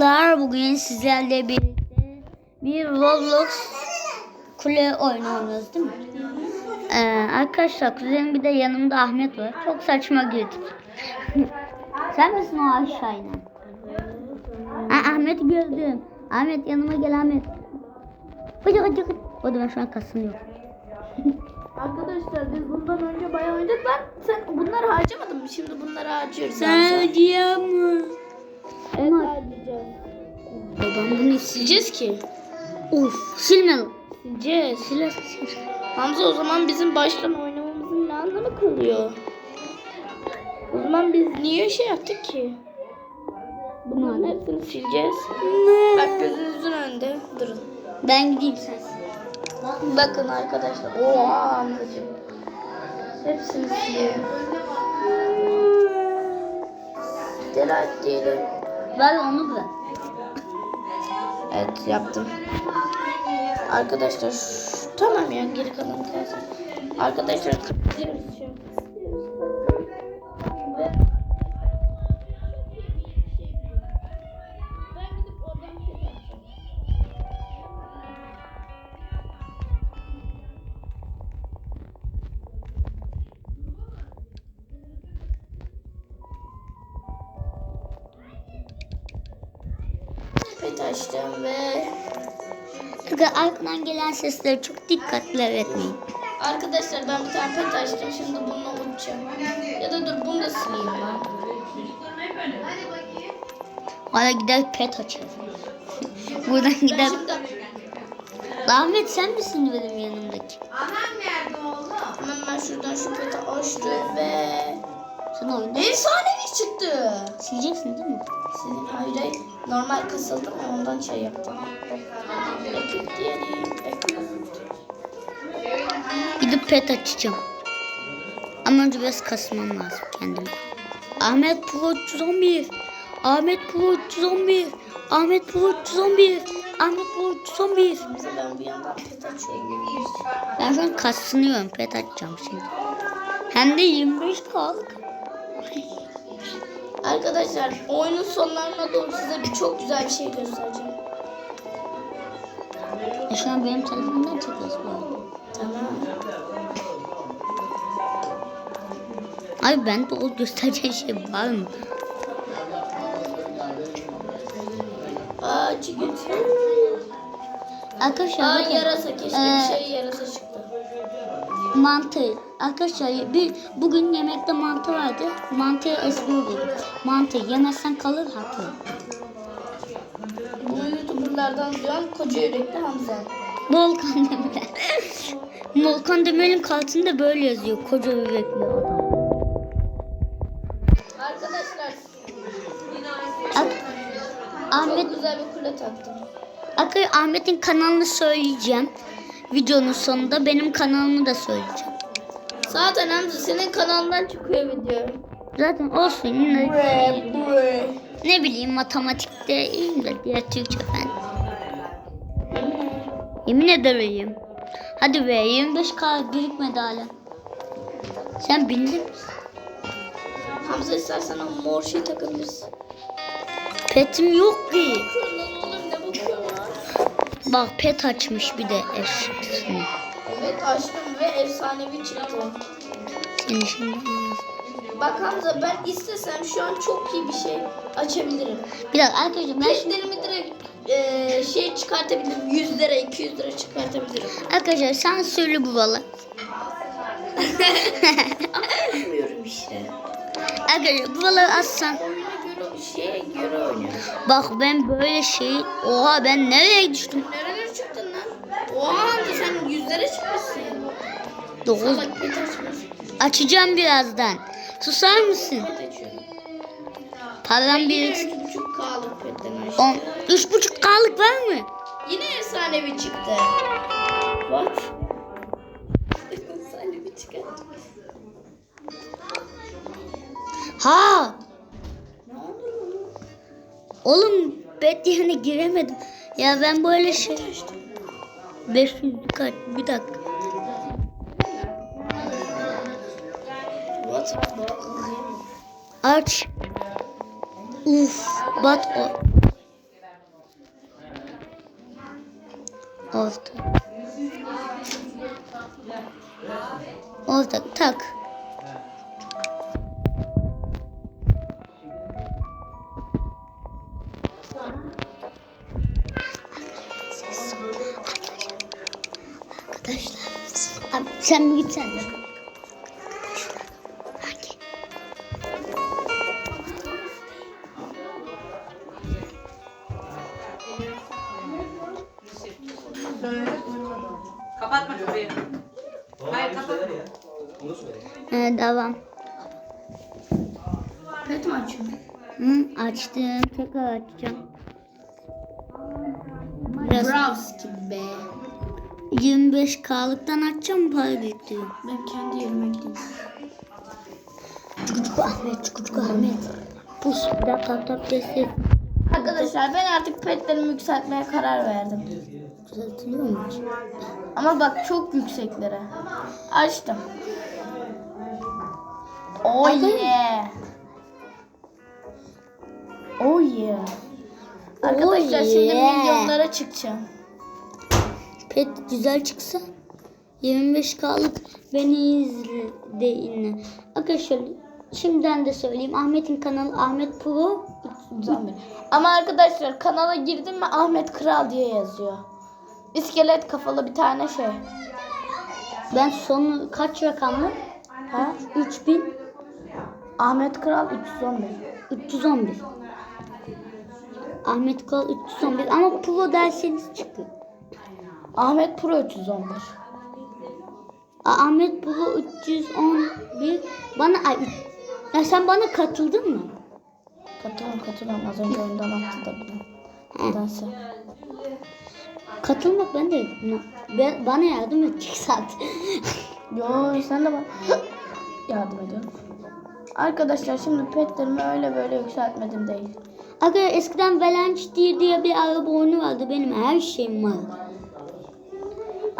Arkadaşlar bugün sizlerle birlikte bir Roblox kule oyunu oynuyoruz değil mi? Ee, arkadaşlar kuzenim bir de yanımda Ahmet var. Çok saçma girdik. Sen misin o aşağı inen? Ha, Ahmet'i gördüm. Ahmet yanıma gel Ahmet. Hadi hadi hadi. O da ben şu an kasınıyorum. Arkadaşlar biz bundan önce bayağı oynadık. Ben sen bunları harcamadın mı? Şimdi bunları harcıyoruz. Sen ödeyemem. Evet. Babam bunu Sileceğiz ki. Uf silme. Sileceğiz. Siler. Hamza o zaman bizim baştan oynamamızın ne anlamı kalıyor? O zaman biz niye şey yaptık ki? Bunların hepsini sileceğiz. Bak gözünüzün önünde durun. Ben gideyim sen. Bakın arkadaşlar. Oha Hamzacığım. Hepsini siliyorum. Delalet diyelim. Ver onu bırak. Evet yaptım. Arkadaşlar tamam ya geri kalan kalsın. Arkadaşlar kırıyoruz açtım ve arkadan gelen sesleri çok dikkatli öğretmeyin. Arkadaşlar ben bir tane pet açtım. Şimdi bununla uçacağım. Ya da dur bunu da sileyim ben. Hala gider pet açarız. Buradan Ben gider. şimdi Ahmet sen misin benim yanımdaki? hemen ben şuradan şu peti açtım ve Sen oyunda efsanevi çıktı. sileceksin değil mi? Senin hayır hayır. Normal kısıldım ya ondan şey yaptım. Ekip diyelim. Ekip. Gidip pet açacağım. Ama önce biraz kasmam lazım kendimi. Ahmet Pro 311. Ahmet Pro 311. Ahmet Pro 311. Ahmet Pro 311. Mesela ben bir yandan pet açıyorum. Ben şu an kasınıyorum. Pet açacağım şimdi. Hem de 25 kaldık. Arkadaşlar oyunun sonlarına doğru size bir çok güzel bir şey göstereceğim. E şu an benim telefonumdan çekiyorsun. bu arada. Tamam. Abi bende o göstereceğin şey var mı? Aa çıkıntı. Arkadaşlar Aa bakın. yarasa keşke Ee, bir şey yarasa çıktı. Mantı. Arkadaşlar bir bugün yemekte mantı vardı. Mantıyı espri buldum. Mantı yemezsen kalır hatı. Bunu youtuberlardan duyan koca yürekli Hamza. Volkan Demirel. Volkan Demirel'in kartında böyle yazıyor. Koca yürekli adam. Arkadaşlar Ahmet, çok güzel bir kule taktım. Ak- Ahmet'in kanalını söyleyeceğim. Videonun sonunda benim kanalımı da söyleyeceğim. Zaten Hamza senin kanalından çıkıyor video. Zaten olsun yine ne bileyim matematikte iyiyim de diğer Türkçe fen. Yemin ederim. Hadi be 25k birikmedi hala. Sen bildin mi? Hamza istersen o mor şey takabilirsin. Petim yok ki. Bak pet açmış bir de eşitini. Evet açtım ve efsanevi çıktı. Seni şimdi Bak Hamza ben istesem şu an çok iyi bir şey açabilirim. Bir dakika arkadaşlar ben şimdi direkt eee, şey çıkartabilirim. 100 lira 200 lira çıkartabilirim. arkadaşlar sen söyle bu valla. Bilmiyorum işte. Arkadaşlar bu valla atsan. Oyuna göre şeye göre oynuyorum. Bak ben böyle şey. Oha ben nereye düştüm? Nerelere çıktın lan? Oha Hamza sen 100 lira çıkmışsın. 9. Salak pet açmışsın. Açacağım birazdan. Susar mısın? Pet açıyorum. Param bir. 3.5K'lık petten açtım. On, üç buçuk kalık var mı? Yine efsanevi çıktı. What? efsanevi çıktı. Ha! Ne oldu? Oğlum bet yani giremedim. Ya ben böyle şey... 500 kaç bir dakika. Aç. Uf, bat o. Ortak. Ortak tak. Arkadaşlar. Abi sen bir git sen de. Kapatma kapıyı. Hayır kapat. Ee, devam. Evet mi açıyorum? Hı, açtım. Tekrar açacağım. Biraz Browse be. 25K'lıktan açacağım para bekliyorum. Ben kendi yerime gideyim. Çukucuk Ahmet, çukucuk Ahmet. Pus, bir dakika tap destek. Arkadaşlar ben artık petlerimi yükseltmeye karar verdim. Düzeltiliyor mu? Ama bak çok yükseklere. Açtım. Oh yeah. Oh yeah. Arkadaşlar şimdi yeah. milyonlara çıkacağım. Pet güzel çıksa 25K'lık beni izleyin. Arkadaşlar şimdiden de söyleyeyim. Ahmet'in kanalı Ahmet Pro. Ama arkadaşlar kanala girdim mi Ahmet Kral diye yazıyor. İskelet kafalı bir tane şey. Ben sonu kaç rakamlı? Ha? 3000 Ahmet Kral 311. 311. Ahmet Kral 311 ama Pro derseniz çıkıyor. Ahmet Pro 311. Aa, Ahmet Pro 311 bana ay ya sen bana katıldın mı? Katılıyorum katılıyorum az önce oyundan attı da bunu. Nedense. Katılmak ben de ben, bana yardım edecek zaten. Yo sen de bana yardım ediyorum. Arkadaşlar şimdi petlerimi öyle böyle yükseltmedim değil. Aga eskiden Valanche diye, bir araba oyunu vardı benim her şeyim var.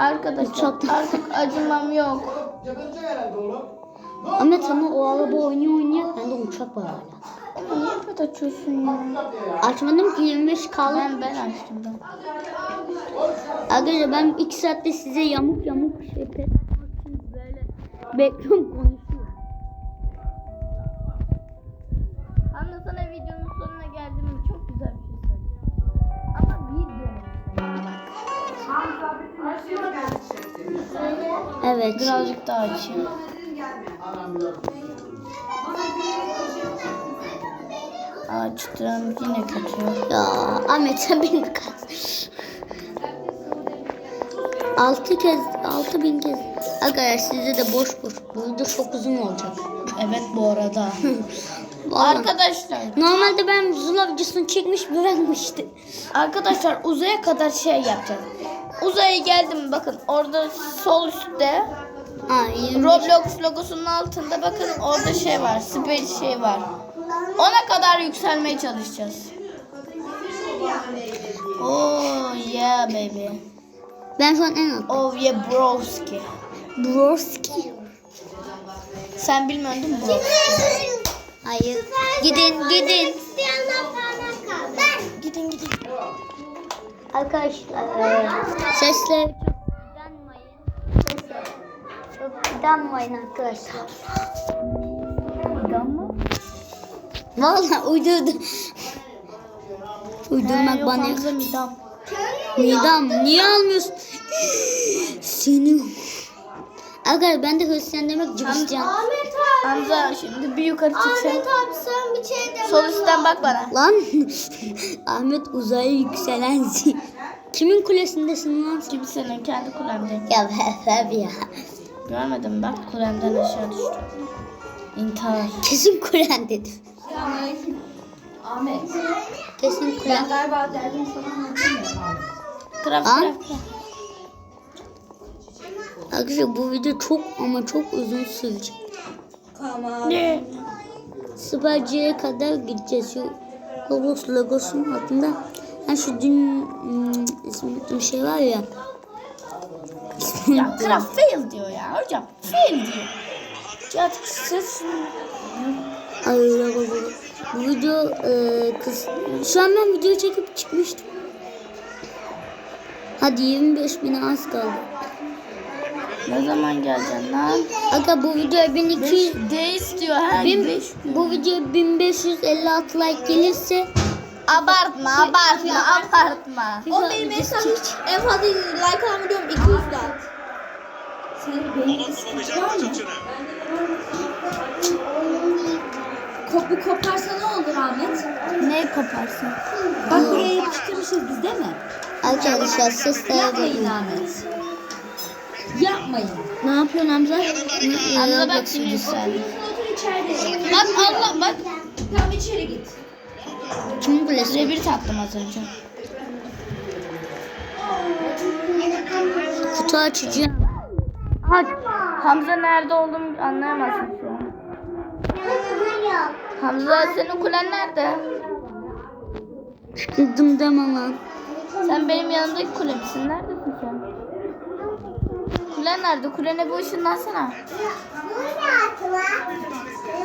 Arkadaşlar Uçaktan- artık acımam yok. Ahmet ama o araba oyunu oynayak bende uçak var hala. Ama niye pet açıyorsun ya? Açmadım ki 25 kaldı. Ben ben açtım ben. Arkadaşlar ben 2 saatte size yamuk yamuk şey pet açmak için böyle bekliyorum konuşuyor. Anne sana videonun Evet. Birazcık daha açayım. Açtım yine kötü. Ya Ahmet sen beni kaz. Altı kez, altı bin kez. Arkadaşlar size de boş boş. Burada çok uzun olacak. Evet bu arada. Vallahi. Arkadaşlar, Normalde ben zula videosunu çekmiş bırakmıştım. arkadaşlar uzaya kadar şey yapacağız. Uzaya geldim bakın orada sol üstte Ha, 25. Roblox logosunun altında bakın orada şey var. Space şey var. Ona kadar yükselmeye çalışacağız. Oh yeah baby. Ben an en alt. Oh yeah broski. Broski. Sen mi broski? Hayır. Gidin. Gidin Arkadaşlar e, sesler çok inanmayın. Sesler çok inanmayın arkadaşlar. Tamam. Vallahi uydurdum. Uydurmak Yok bana Hamza midam. Midem niye almıyorsun? Seni. Arkadaşlar ben de Hristiyan demek Hristiyan. Hamza şimdi bir yukarı çıksan. abi sen bir şey de Sol üstten bak bana. Lan Ahmet uzaya yükselen zi- Kimin kulesindesin lan sen? Kimsenin kendi kulemdeyim. Ya be ya. Görmedim bak kulemden aşağı düştüm. İntihar. Kesin kulen dedim. Ahmet. Kesin kulen. Galiba derdim sana anlatamıyorum craft. craft. Arkadaşlar bu video çok ama çok uzun sürecek. Tamam. Ne? Süper C'ye kadar gideceğiz. Şu Roblox logosunun altında. Yani şu dün hmm, ismi şey var ya. Ya craft fail diyor ya hocam. Fail diyor. Ya ses. Ay logo bu. Bu video e, kız. Şu an ben video çekip çıkmıştım. Hadi 25 bin az kaldı. Ne zaman geleceksin lan? Aga bu videoya 1200 D istiyor her bin, bu videoya 1556 like gelirse Abartma abartma abartma. O benim en en fazla like alan videom 200 like. Senin? Kopu koparsa ne olur Ahmet? Ne koparsın? Bak buraya yapıştırmışız biz değil mi? Arkadaşlar ses Yapmayın Ahmet. Yapmayın. Ne yapıyorsun Hamza? Hamza bak şimdi sen. Bak Allah bak. Tamam içeri git. Kim kulesi? Size bir tattım az önce. Kutu açacağım. Aç. Hamza nerede olduğumu anlayamazsın şu an. Hamza senin kulen nerede? Çıkırdım deme lan. Sen benim yanımdaki kule misin? Neredesin sen? Kule nerede? Kulene bir ışınlansana.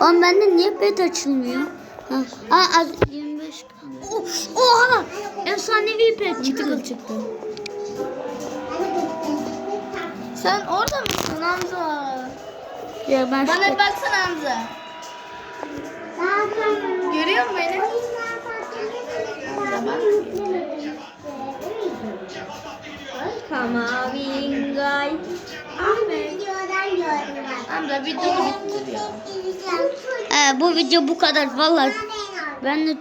Oğlum bende niye pet açılmıyor? Ha. Aa, az 25 kaldı. Oh, Oha! Efsanevi pet çıktı. çıktı. Sen orada mısın Hamza? Ya ben Bana şu- bir baksana Hamza. Görüyor musun beni? Kamavingay. Ahmet. Hamza bir dur bittiriyor. Ee, bu video bu kadar vallahi. Ben de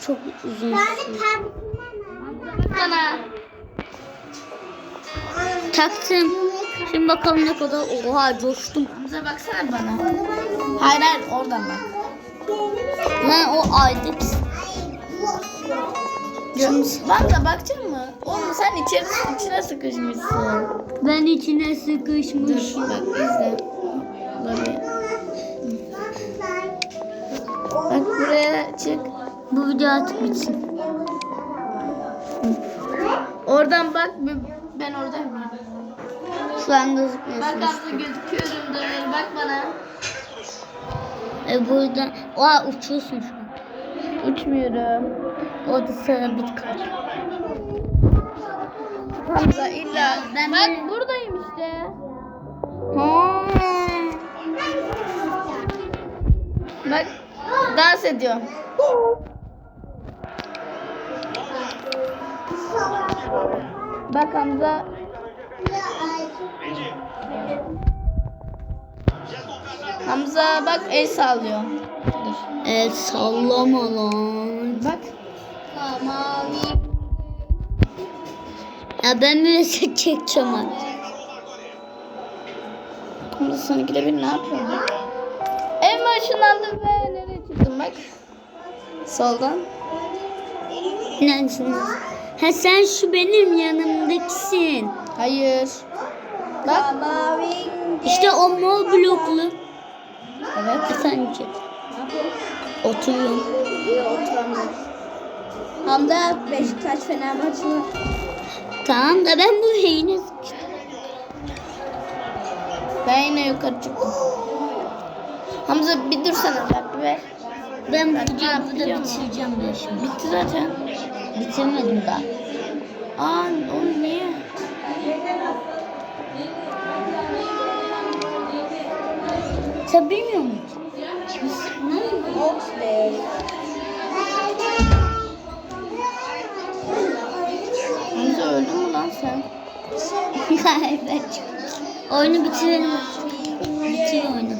çok uzun. Sana. Taktım. Şimdi bakalım ne kadar. Oha coştum. Hamza baksana bana. Hayır hayır oradan bak. Lan o aydık. Hamza bakacak mı? Oğlum sen içeri, içine sıkışmışsın. Ben içine Dur sıkışmışım. bak izle. Böyle. Bak buraya çık. Bu video artık bitsin. Oradan bak bir- ben oradayım. Şu an Bak gözükmüyorsunuz. Hamza gözüküyorum dur bak bana. E buradan. Oha uçuyorsun şu an. Uçmuyorum. Orada sabit kal. Hamza illa. Ben bak de- buradayım işte. Bak dans ediyorum. Bak Hamza. Hamza bak el sallıyor. Dur. E sallama lan. Bak. Ya ben set çekeceğim artık. Hamza sana gidebilir ne yapıyorsun? Bak. En başındandım ve nereye çıktım bak. Soldan. Neredesiniz? Ha sen şu benim yanımdakisin. Hayır. Bak. İşte o mor bloklu. Evet. Sence? Oturuyorum. Hamda Beşiktaş Fenerbahçe var. Tamam da ben bu sıkıştım. Ben yine yukarı çıktım. Hamza bir dursana bak ver. Ben bu ne yapacağım? bitireceğim ben şimdi. Bitti zaten. Bitirmedim daha. Aa oğlum niye? Sen bilmiyor musun? Oxley. Hamza öldün mü lan sen? Hayır ben Oyunu bitirelim. Bitiyor oyunu.